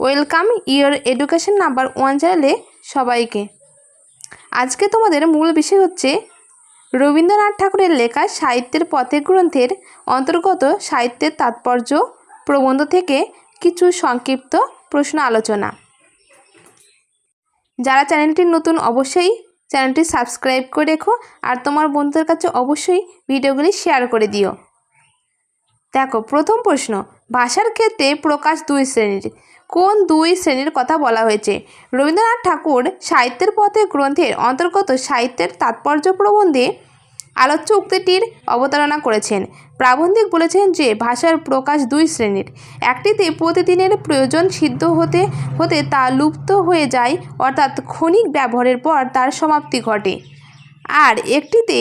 Welcome your education number one চ্যানেলে সবাইকে। আজকে তোমাদের মূল বিষয় হচ্ছে রবীন্দ্রনাথ ঠাকুরের লেখা সাহিত্যের পথে গ্রন্থের অন্তর্গত সাহিত্যের তাৎপর্য প্রবন্ধ থেকে কিছু সংক্ষিপ্ত প্রশ্ন আলোচনা। যারা চ্যানেলটি নতুন অবশ্যই চ্যানেলটি সাবস্ক্রাইব করে রেখো আর তোমার বন্ধুদের কাছে অবশ্যই ভিডিওগুলি শেয়ার করে দিও। দেখো, প্রথম প্রশ্ন, ভাষার ক্ষেত্রে প্রকাশ দুই শ্রেণির। কোন দুই শ্রেণির কথা বলা হয়েছে? রবীন্দ্রনাথ ঠাকুর সাহিত্যের পথে গ্রন্থের অন্তর্গত সাহিত্যের তাৎপর্য প্রবন্ধে আলোচ্য উক্তিটির অবতারণা করেছেন। প্রাবন্ধিক বলেছেন যে, ভাষার প্রকাশ দুই শ্রেণির। একটিতে প্রতিদিনের প্রয়োজন সিদ্ধ হতে হতে তা লুপ্ত হয়ে যায়, অর্থাৎ ক্ষণিক ব্যবহারের পর তার সমাপ্তি ঘটে। আর একটিতে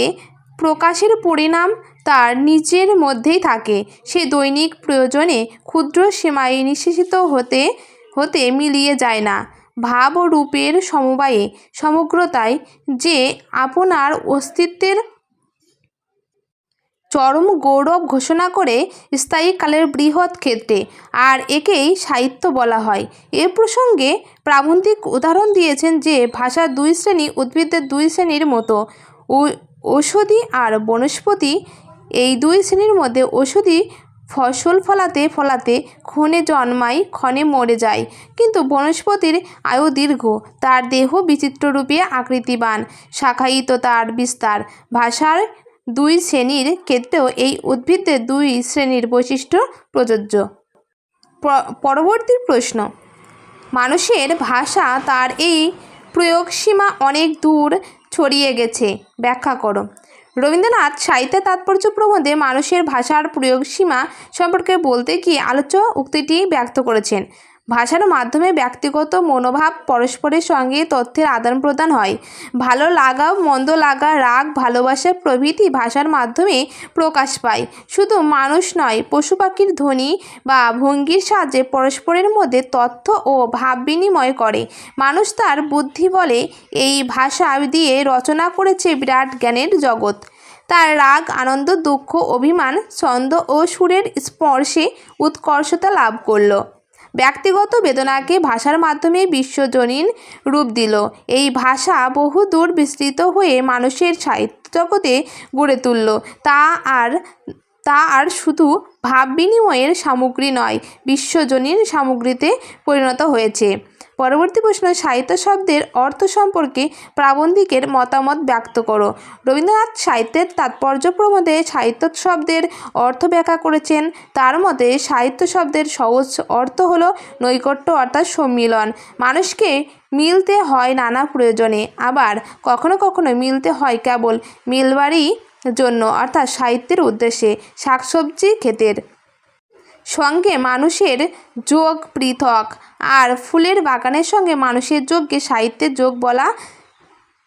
প্রকাশের পরিণাম তার নিজের মধ্যেই থাকে। সে দৈনিক প্রয়োজনে ক্ষুদ্র সীমায় নিঃশেষিত হতে হতে মিলিয়ে যায় না। ভাব ও রূপের সমবায়ে সমগ্রতায় যে আপনার অস্তিত্বের চরম গৌরব ঘোষণা করে স্থায়ীকালের বৃহৎ ক্ষেত্রে, আর একেই সাহিত্য বলা হয়। এ প্রসঙ্গে প্রাবন্ধিক উদাহরণ দিয়েছেন যে ভাষার দুই শ্রেণি, উদ্ভিদের দুই শ্রেণির মতো ঔষধি আর বনস্পতি এই দুই শ্রেণির মধ্যে ঔষধি ফসল ফলাতে ফলাতে ক্ষণে জন্মায়, ক্ষণে মরে যায়। কিন্তু বনস্পতির আয়ু দীর্ঘ, তার দেহ বিচিত্ররূপে আকৃতিবান, শাখায়িত তার বিস্তার। ভাষার দুই শ্রেণির ক্ষেত্রেও এই উদ্ভিদের দুই শ্রেণির বৈশিষ্ট্য প্রযোজ্য। পরবর্তী প্রশ্ন। মানুষের ভাষা তার এই প্রয়োগসীমা অনেক দূর ছড়িয়ে গেছে। ব্যাখ্যা করো। রবীন্দ্রনাথ সাহিত্যে তাৎপর্য প্রবন্ধে মানুষের ভাষার প্রয়োগ সীমা সম্পর্কে বলতে গিয়ে আলোচ্য উক্তিটি ব্যক্ত করেছেন? ভাষার মাধ্যমে ব্যক্তিগত মনোভাব পরস্পরের সঙ্গে তথ্যের আদান প্রদান হয়। ভালো লাগা, মন্দ লাগা, রাগ, ভালোবাসা প্রভৃতি ভাষার মাধ্যমে প্রকাশ পায়। শুধু মানুষ নয়, পশু পাখির ধ্বনি বা ভঙ্গির সাহায্যে পরস্পরের মধ্যে তথ্য ও ভাব বিনিময় করে। মানুষ তার বুদ্ধি বলে, এই ভাষা দিয়ে রচনা করেছে বিরাট জ্ঞানের জগৎ। তার রাগ, আনন্দ, দুঃখ, অভিমান, ছন্দ ও সুরের স্পর্শে উৎকর্ষতা লাভ করল। ব্যক্তিগত বেদনাকে ভাষার মাধ্যমে বিশ্বজনীন রূপ দিল। এই ভাষা বহু দূর বিস্তৃত হয়ে মানুষের সাহিত্য জগতে গড়ে তুলল। তা আর তা আর শুধু ভাব বিনিময়ের সামগ্রী নয়, বিশ্বজনীন সামগ্রীতে পরিণত হয়েছে। পরবর্তী প্রশ্ন, সাহিত্য শব্দের অর্থ সম্পর্কে প্রাবন্ধিকের মতামত ব্যক্ত করো। রবীন্দ্রনাথ সাহিত্যের তাৎপর্য প্রমোদে সাহিত্য শব্দের অর্থ ব্যাখ্যা করেছেন। তার মতে, সাহিত্য শব্দের সহজ অর্থ হলো নৈকট্য অর্থাৎ সম্মিলন। মানুষকে মিলতে হয় নানা প্রয়োজনে, আবার কখনো কখনো মিলতে হয় কেবল মিলবারই জন্য, অর্থাৎ সাহিত্যের উদ্দেশ্যে। শাকসবজি ক্ষেতের সঙ্গে মানুষের যোগ পৃথক। আর ফুলের বাগানের সঙ্গে মানুষের যোগকে সাহিত্যের যোগ বলা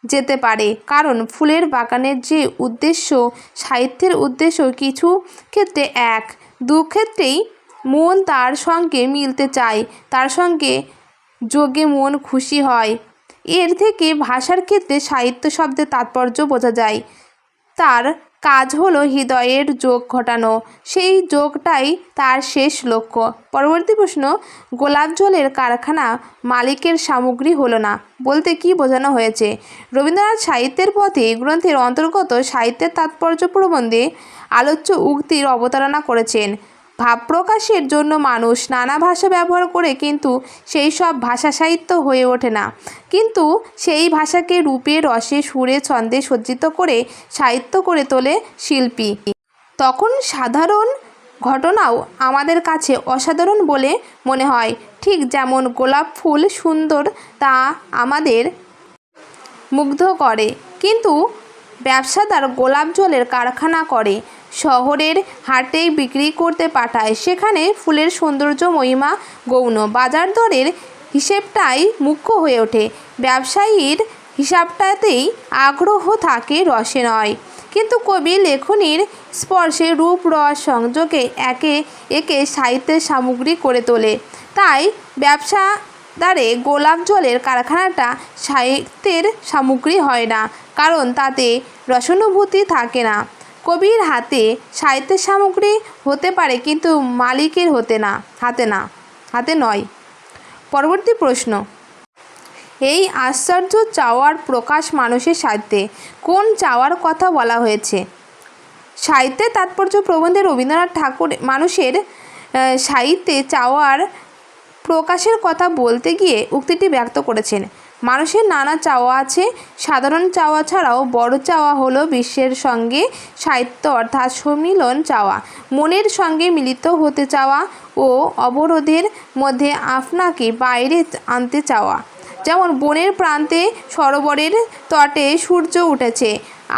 যেতে পারে। কারণ ফুলের বাগানের যে উদ্দেশ্য, সাহিত্যের উদ্দেশ্য কিছু ক্ষেত্রে এক। দু ক্ষেত্রেই মন তার সঙ্গে মিলতে চায়, তার সঙ্গে যোগে মন খুশি হয়। এর থেকে ভাষার ক্ষেত্রে সাহিত্য শব্দের তাৎপর্য বোঝা যায়। তার কাজ হলো হৃদয়ের যোগ ঘটানো। সেই যোগটাই তার শেষ লক্ষ্য। পরবর্তী প্রশ্ন, গোলাপ জলের কারখানা মালিকের সামগ্রী হলো না, বলতে কি বোঝানো হয়েছে? রবীন্দ্রনাথ সাহিত্যের পথে গ্রন্থের অন্তর্গত সাহিত্যের তাৎপর্য প্রবন্ধে আলোচ্য উক্তির অবতারণা করেছেন। ভাব প্রকাশের জন্য মানুষ নানা ভাষা ব্যবহার করে কিন্তু সেই সব ভাষা সাহিত্য হয়ে ওঠে না। কিন্তু সেই ভাষাকে রূপে, রসে, সুরে, ছন্দে সজ্জিত করে সাহিত্য করে তোলে শিল্পী। তখন সাধারণ ঘটনাও আমাদের কাছে অসাধারণ বলে মনে হয়। ঠিক যেমন গোলাপ ফুল সুন্দর তা আমাদের মুগ্ধ করে। কিন্তু ব্যবসাদার গোলাপ জলের কারখানা করে। শহরের হাটে বিক্রি করতে পাঠায়। সেখানে ফুলের সৌন্দর্য মহিমা, গৌণ। বাজার দরের হিসেবটাই মুখ্য হয়ে ওঠে। ব্যবসায়ীর হিসাবটাতেই আগ্রহ থাকে রসে নয়। কিন্তু কবি লেখনীর স্পর্শে রূপ, রস সংযোগে একে একে সাহিত্যের সামগ্রী করে তোলে। তাই ব্যবসা দ্বারে গোলাপ জলের কারখানাটা সাহিত্যের সামগ্রী হয় না, কারণ তাতে রসানুভূতি থাকে না। কবির হাতে সাহিত্যের সামগ্রী হতে পারে, কিন্তু মালিকের হতে না, হাতে না, হাতে নয়। পরবর্তী প্রশ্ন। এই আশ্চর্য চাওয়ার প্রকাশ মানুষের সাহিত্যে কোন চাওয়ার কথা বলা হয়েছে? সাহিত্যের তাৎপর্য প্রবন্ধে রবীন্দ্রনাথ ঠাকুর মানুষের সাহিত্যে চাওয়ার প্রকাশের কথা বলতে গিয়ে উক্তিটি ব্যক্ত করেছেন। মানুষের নানা চাওয়া আছে। সাধারণ চাওয়া ছাড়াও বড় চাওয়া হলো বিশ্বের সঙ্গে সাহিত্য অর্থাৎ সম্মিলন চাওয়া। মনের সঙ্গে মিলিত হতে চাওয়া ও অবরোধের মধ্যে আপনাকে বাইরে আনতে চাওয়া। যেমন বনের প্রান্তে সরোবরের তটে সূর্য উঠেছে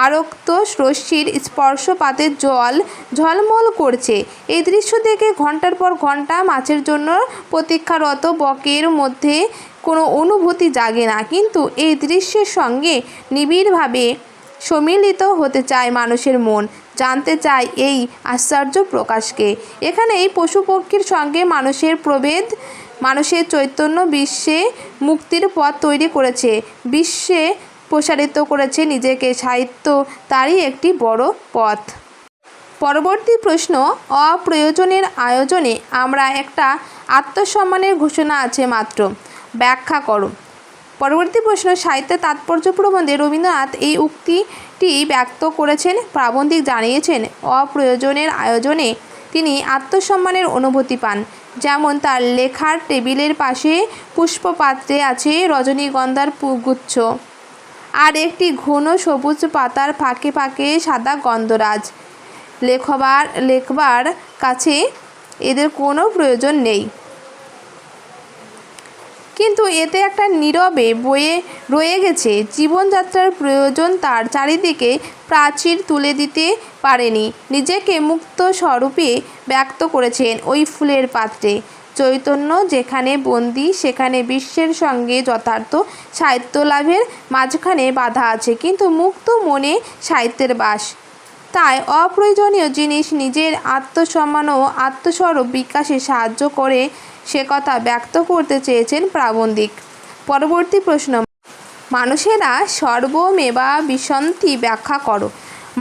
আরক্ত রশ্মির স্পর্শপাতে জল ঝলমল করছে। এই দৃশ্য দেখে ঘণ্টার পর ঘণ্টা মাছের জন্য প্রতীক্ষারত বকের মধ্যে কোনো অনুভূতি জাগে না। কিন্তু এই দৃশ্যের সঙ্গে নিবিড়ভাবে সম্মিলিত হতে চায় মানুষের মন, জানতে চায় এই আশ্চর্য প্রকাশকে। এখানে এই পশু পক্ষীর সঙ্গে মানুষের প্রভেদ, মানুষের চৈতন্য বিশ্বে মুক্তির পথ তৈরি করেছে। বিশ্বে প্রসারিত করেছে নিজেকে সাহিত্য তারই একটি বড় পথ। পরবর্তী প্রশ্ন, অপ্রয়োজনের আয়োজনে আমরা একটা আত্মসম্মানের ঘোষণা আছে মাত্র। ব্যাখ্যা করো। পরবর্তী প্রশ্ন সাহিত্যের তাৎপর্য প্রবন্ধে রবীন্দ্রনাথ এই উক্তিটি ব্যক্ত করেছেন, প্রাবন্ধিক জানিয়েছেন, অপ্রয়োজনের আয়োজনে তিনি আত্মসম্মানের অনুভূতি পান। যেমন তার লেখার টেবিলের পাশে পুষ্পপাত্রে আছে রজনীগন্ধার গুচ্ছ। আর একটি ঘন সবুজ পাতার ফাঁকে ফাঁকে সাদা গন্ধরাজ। লেখবার লেখবার কাছে এদের কোনো প্রয়োজন নেই। কিন্তু এতে একটা নীরবে বয়ে রয়ে গেছে। জীবনযাত্রার প্রয়োজন তার চারিদিকে প্রাচীর তুলে দিতে পারেনি। নিজেকে মুক্ত স্বরূপে ব্যক্ত করেছেন ওই ফুলের পাত্রে। চৈতন্য যেখানে বন্দি, সেখানে বিশ্বের সঙ্গে যথার্থ সাহিত্য লাভের মাঝখানে বাধা আছে। কিন্তু মুক্ত মনে সাহিত্যের বাস। তাই অপ্রয়োজনীয় জিনিস নিজের আত্মসম্মান ও আত্মস্বরূপ বিকাশে সাহায্য করে সে কথা ব্যক্ত করতে চেয়েছেন প্রাবন্ধিক। পরবর্তী প্রশ্ন, মানুষেরা সর্বমেবা বিসন্তি ব্যাখ্যা করো।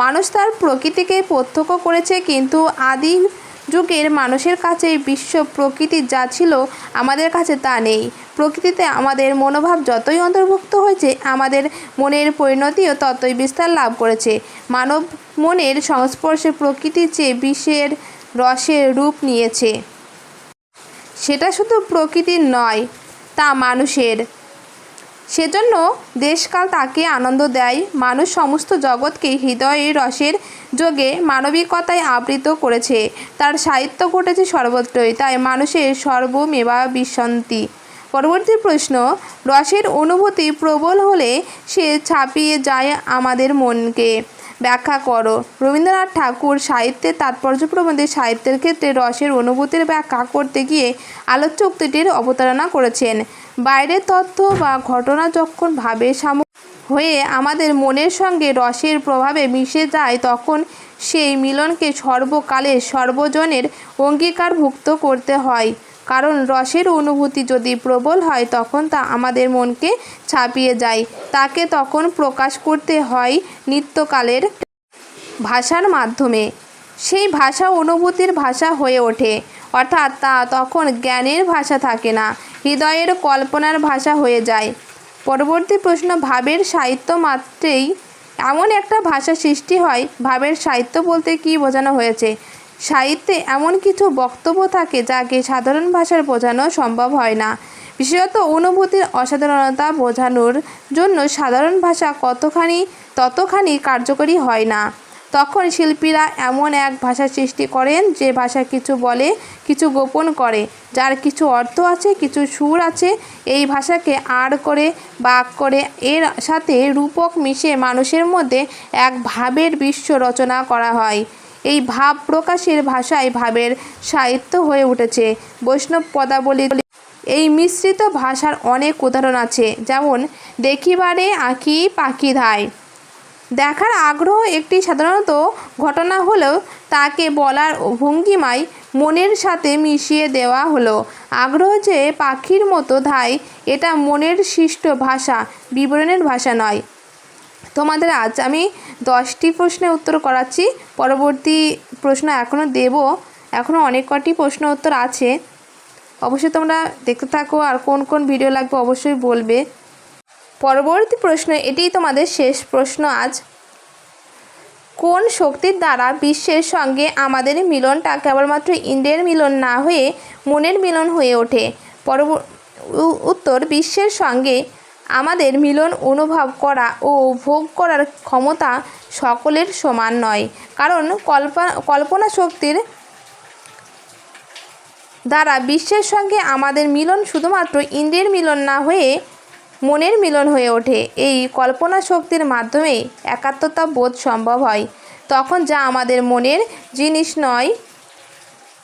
মানুষ তার প্রকৃতিকে প্রত্যক্ষ করেছে, কিন্তু আদি যুগের মানুষের কাছে বিশ্ব প্রকৃতি যা ছিল আমাদের কাছে তা নেই। প্রকৃতিতে আমাদের মনোভাব যতই অন্তর্ভুক্ত হয়েছে, আমাদের মনের পরিণতিও ততই বিস্তার লাভ করেছে। মানব মনের সংস্পর্শে প্রকৃতির চেয়ে বিশ্বের রসের রূপ নিয়েছে। সেটা শুধু প্রকৃতির নয়, তা মানুষের। সেজন্য দেশকাল তাকে আনন্দ দেয়। মানুষ সমস্ত জগৎকে হৃদয়ের রসের যোগে মানবিকতায় আবৃত করেছে। তার সাহিত্য ঘটেছে সর্বত্রই, তাই মানুষের সর্বমেবা বিশান্তি। পরবর্তী প্রশ্ন, রসের অনুভূতি প্রবল হলে সে ছাপিয়ে যায় আমাদের মনকে। ব্যাখ্যা করো। রবীন্দ্রনাথ ঠাকুর সাহিত্যের তাৎপর্য প্রবন্ধে সাহিত্যের ক্ষেত্রে রসের অনুভূতির ব্যাখ্যা করতে গিয়ে আলোচ্য উক্তিটির অবতারণা করেছেন। বাইরের তথ্য বা ঘটনা যখন ভাবে সাম হয়ে আমাদের মনের সঙ্গে রসের প্রভাবে মিশে যায়, তখন সেই মিলনকে সর্বকালের সর্বজনের অঙ্গীকারভুক্ত করতে হয়। কারণ রসের অনুভূতি যদি প্রবল হয়, তখন তা আমাদের মনকে ছাপিয়ে যায়। তাকে তখন প্রকাশ করতে হয় নিত্যকালের ভাষার মাধ্যমে। সেই ভাষা অনুভূতির ভাষা হয়ে ওঠে। অর্থাৎ তা তখন জ্ঞানের ভাষা থাকে না, হৃদয়ের কল্পনার ভাষা হয়ে যায়। পরবর্তী প্রশ্ন, ভাবের সাহিত্য মাত্রেই এমন একটা ভাষা সৃষ্টি হয়। ভাবের সাহিত্য বলতে কী বোঝানো হয়েছে? সাহিত্যে এমন কিছু বক্তব্য থাকে যাকে সাধারণ ভাষার বোঝানো সম্ভব হয় না। বিশেষত অনুভূতির অসাধারণতা বোঝানোর জন্য সাধারণ ভাষা কতখানি, ততখানি কার্যকরী হয় না। তখন শিল্পীরা এমন এক ভাষা সৃষ্টি করেন যে ভাষা কিছু বলে, কিছু গোপন করে। যার কিছু অর্থ আছে, কিছু সুর আছে, এই ভাষাকে আড় করে, বাক করে, এর সাথে রূপক মিশে মানুষের মধ্যে এক ভাবের বিশ্ব রচনা করা হয়। এই ভাব প্রকাশের ভাষায় ভাবের সাহিত্য হয়ে উঠেছে। বৈষ্ণব পদাবলী এই মিশ্রিত ভাষার অনেক উদাহরণ আছে, যেমন, দেখিবারে আঁকি পাখি ধায়। দেখার আগ্রহ একটি সাধারণত ঘটনা হলেও তাকে বলার ভঙ্গিমায় মনের সাথে মিশিয়ে দেওয়া হলো। আগ্রহ যে পাখির মতো ধায়, এটা মনের সৃষ্ট ভাষা, বিবরণের ভাষা নয়। তোমাদের আজ আমি দশটি প্রশ্নের উত্তর করাচ্ছি। পরবর্তী প্রশ্ন এখনও দেব। এখনও অনেক কটি প্রশ্ন উত্তর আছে। অবশ্যই তোমরা দেখতে থাকো আর কোন কোন ভিডিও লাগবে অবশ্যই বলবে। পরবর্তী প্রশ্ন এটিই তোমাদের শেষ প্রশ্ন আজ। কোন শক্তির দ্বারা বিশ্বের সঙ্গে আমাদের মিলনটা কেবলমাত্র ইন্দ্রিয়ের মিলন না হয়ে মনের মিলন হয়ে ওঠে? পরব উত্তর, বিশ্বের সঙ্গে আমাদের মিলন অনুভব করা ও ভোগ করার ক্ষমতা সকলের সমান নয়। কারণ কল্পনা শক্তির দ্বারা বিশ্বের সঙ্গে আমাদের মিলন শুধুমাত্র ইন্দ্রিয়ের মিলন না হয়ে মনের মিলন হয়ে ওঠে। এই কল্পনা শক্তির মাধ্যমে একাত্মতা বোধ সম্ভব হয়। তখন যা আমাদের মনের জিনিস নয়,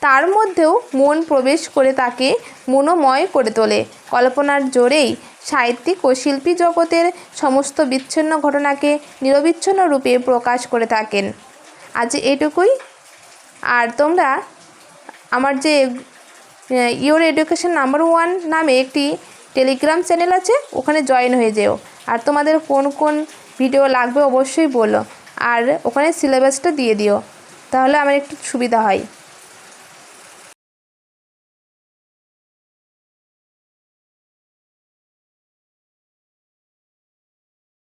তার মধ্যেও মন প্রবেশ করে তাকে মনোময় করে তোলে। কল্পনার জোরেই সাহিত্যিক ও শিল্পী জগতের সমস্ত বিচ্ছিন্ন ঘটনাকে নিরবিচ্ছিন্ন রূপে প্রকাশ করে থাকেন। আজ এটুকুই। আর তোমরা আমার যে ইওর এডুকেশন নাম্বার ওয়ান নামে একটি টেলিগ্রাম চ্যানেল আছে, ওখানে জয়েন হয়ে যেও। আর তোমাদের কোন কোন ভিডিও লাগবে অবশ্যই বলো। আর ওখানে সিলেবাসটা দিয়ে দিও। তাহলে আমার একটু সুবিধা হয়।